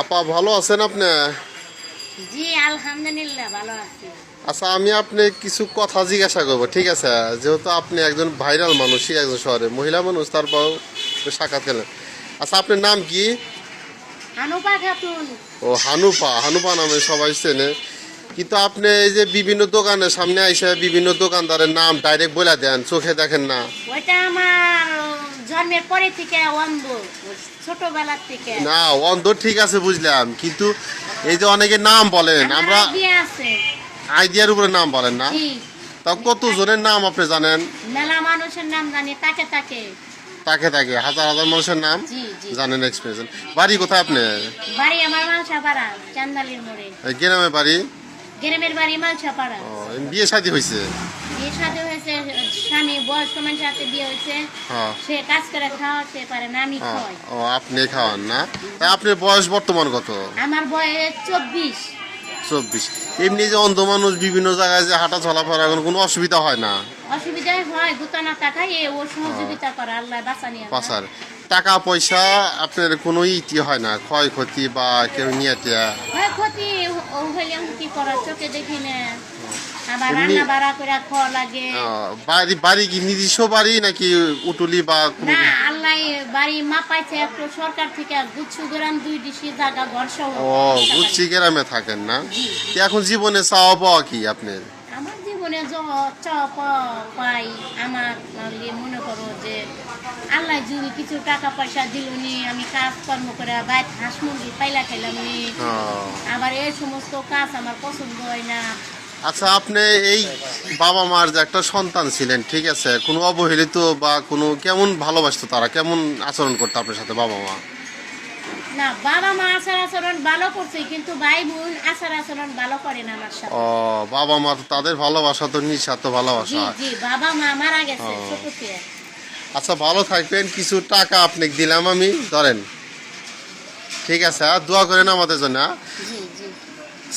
আপা ভালো আছেন আপনি? জি আলহামদুলিল্লাহ ভালো আছি। আচ্ছা আমি আপনি কিছু কথা জিজ্ঞাসা করব ঠিক আছে? যেহেতু আপনি একজন ভাইরাল মানুষই একজন শহরে মহিলা মানুষ তারপর সাক্ষাৎ খেলেন আচ্ছা আপনার নাম কি? আনুপা খাতুন। ও হানুপা হানুপা নামে সবাই চেনে। কিন্তু আপনি এই যে বিভিন্ন দোকানের সামনে আইসে বিভিন্ন দোকানদারের নাম ডাইরেক্ট বলে দেন চোখে দেখেন না। ওইটা আমার জন্মের পরে থেকে অন্ধ ছোটবেলার থেকে। না অন্ধ ঠিক আছে বুঝলাম। কিন্তু এই যে অনেকে নাম বলেন আমরা আইডিয়ার উপরে নাম বলেন না? তা কত জনের নাম আপনি জানেন? মেলা মানুষের নাম জানি তাকে তাকে। তাকে তাকে হাজার হাজার মানুষের নাম জানেন এক্সপিরিয়েন্স বাড়ি কোথায় আপনি? বাড়ি আমার মালসাপাড়া চান্দালির মোড়ে। গ্রামে বাড়ি? গ্রামের বাড়ি মালসাপাড়া। ও, বিয়ে শাদী হয়েছে বিয়ের সাথে হয়েছে স্বামী বয়স্ক মানুষের সাথে বিয়ে হয়েছে হ্যাঁ। সে কাজ করে খাওয়াতে পারে না আমি খাওয়াই। ও আপনি খাওয়ান না? আপনার বয়স বর্তমান কত? আমার বয়স চব্বিশ। চব্বিশ। এমনি যে অন্ধ মানুষ বিভিন্ন জায়গায় যে হাঁটা চলাফেরা এখন কোনো অসুবিধা হয় না? অসুবিধায় হয় গুতানা ও সহযোগিতা করে আল্লাহ বাঁচানি পাচার টাকা পয়সা আপনার কোনো ইতি হয় না? ক্ষয়ক্ষতি বা কেউ নিয়ে ক্ষতি কি করার চোখে দেখি না। বাড়া করে খাওয়া লাগে। বাড়ি বাড়ি কি নিজস্ব বাড়ি নাকি উটুলি বা না আল্লাহ বাড়ি একটু সরকার থেকে গুচ্ছু গ্রাম দুই ডিসি জায়গা ঘর ও গুচ্ছি গ্রামে থাকেন না? এখন জীবনে চাওয়া পাওয়া কি আপনার? আমার জীবনে পাই মনে করো যে আল্লাহ যদি কিছু টাকা পয়সা দিলনি আমি কাজ কর্ম করে বাইর হাঁস মুরগি পাইলা খাইলাম নি। আবার এই সমস্ত কাজ আমার পছন্দ হয় না। আচ্ছা আপনি এই বাবা মার যে একটা সন্তান ছিলেন ঠিক আছে কোনো অবহেলিত বা কোনো কেমন ভালোবাসতো তারা? কেমন আচরণ করতো আপনার সাথে বাবা মা? না বাবা মা আচার আচরণ ভালো করছে কিন্তু ভাই বোন আচার আচরণ ভালো করে না আমার সাথে। ও বাবা মা তো তাদের ভালোবাসা তো নিঃস্বার্থ ভালোবাসা। জি বাবা মা মারা গেছে ও। আচ্ছা ভালো থাকবেন কিছু টাকা আপনি দিলাম আমি ধরেন। ঠিক আছে আর দোয়া করেন আমাদের জন্য হ্যাঁ?